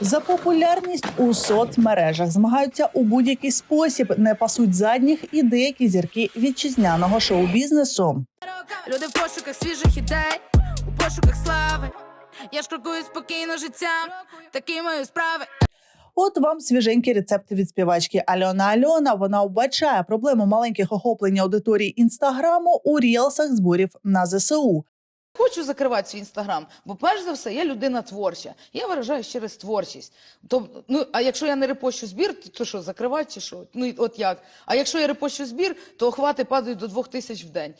За популярність у соцмережах змагаються у будь-який спосіб, не пасуть задніх і деякі зірки вітчизняного шоу-бізнесу. Люди в пошуках свіжих ідей, у пошуках слави. Я ж крокую спокійно життям, такі мої справи. От вам свіженькі рецепти від співачки Альона Альона. Вона вбачає проблему маленьких охоплень аудиторії інстаграму у рілсах зборів на ЗСУ. Хочу закривати свій інстаграм, бо перш за все я людина творча. Я виражаюсь через творчість. Тобто, ну а якщо я не репощу збір, то, то що, закривати чи що? Ну от як? А якщо я репощу збір, то охвати падають до двох тисяч в день.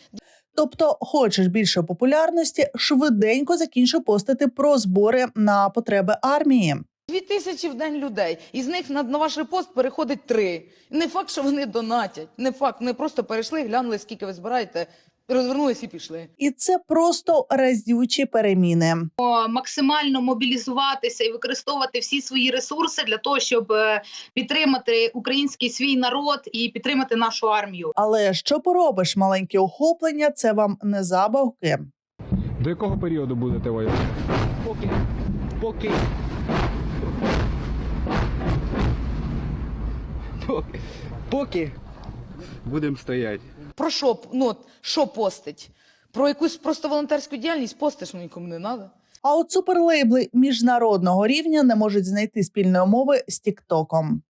Тобто, хочеш більше популярності, швиденько закінчи постити про збори на потреби армії. Дві тисячі в день людей, і з них на, на ваш репост переходить три. Не факт, що вони донатять. Не факт, вони просто перейшли, глянули, скільки ви збираєте, розвернулись і пішли. І це просто разючі переміни. максимально мобілізуватися і використовувати всі свої ресурси для того, щоб е, підтримати український свій народ і підтримати нашу армію. Але що поробиш, маленькі охоплення це вам не забавки. До якого періоду будете воювати? Поки. Поки. Поки. Поки. Будемо стояти. Про що ну, що постить? Про якусь просто волонтерську діяльність постиш, ну нікому не треба. А от суперлейбли міжнародного рівня не можуть знайти спільної мови з Тіктоком.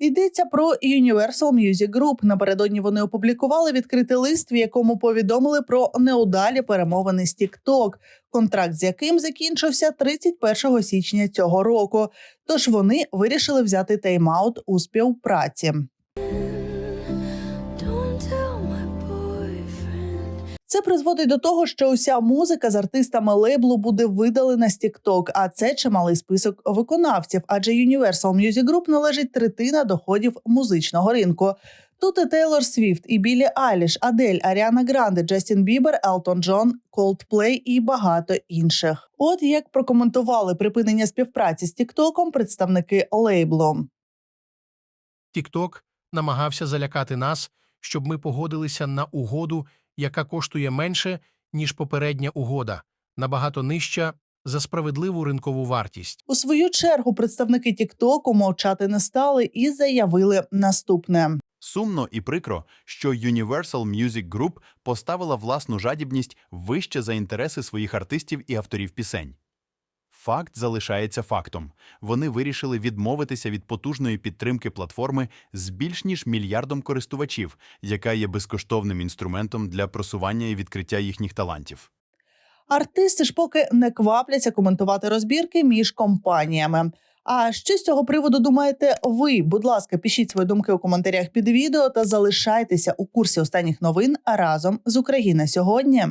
Йдеться про Universal Music Group. Напередодні вони опублікували відкритий лист, в якому повідомили про неудалі перемовини з TikTok, контракт з яким закінчився 31 січня цього року. Тож вони вирішили взяти тайм-аут у співпраці. Це призводить до того, що уся музика з артистами лейблу буде видалена з TikTok, а це чималий список виконавців, адже Universal Music Group належить третина доходів музичного ринку. Тут і Тейлор Свіфт, і Білі Айліш, Адель, Аріана Гранде, Джастін Бібер, Елтон Джон, Coldplay і багато інших. От як прокоментували припинення співпраці з TikTok представники лейблу. TikTok намагався залякати нас, щоб ми погодилися на угоду, яка коштує менше, ніж попередня угода, набагато нижча за справедливу ринкову вартість. У свою чергу представники Тіктоку мовчати не стали і заявили наступне. Сумно і прикро, що Universal Music Group поставила власну жадібність вище за інтереси своїх артистів і авторів пісень. Факт залишається фактом. Вони вирішили відмовитися від потужної підтримки платформи з більш ніж мільярдом користувачів, яка є безкоштовним інструментом для просування і відкриття їхніх талантів. Артисти ж поки не квапляться коментувати розбірки між компаніями. А що з цього приводу думаєте ви? Будь ласка, пишіть свої думки у коментарях під відео та залишайтеся у курсі останніх новин разом з Україна сьогодні.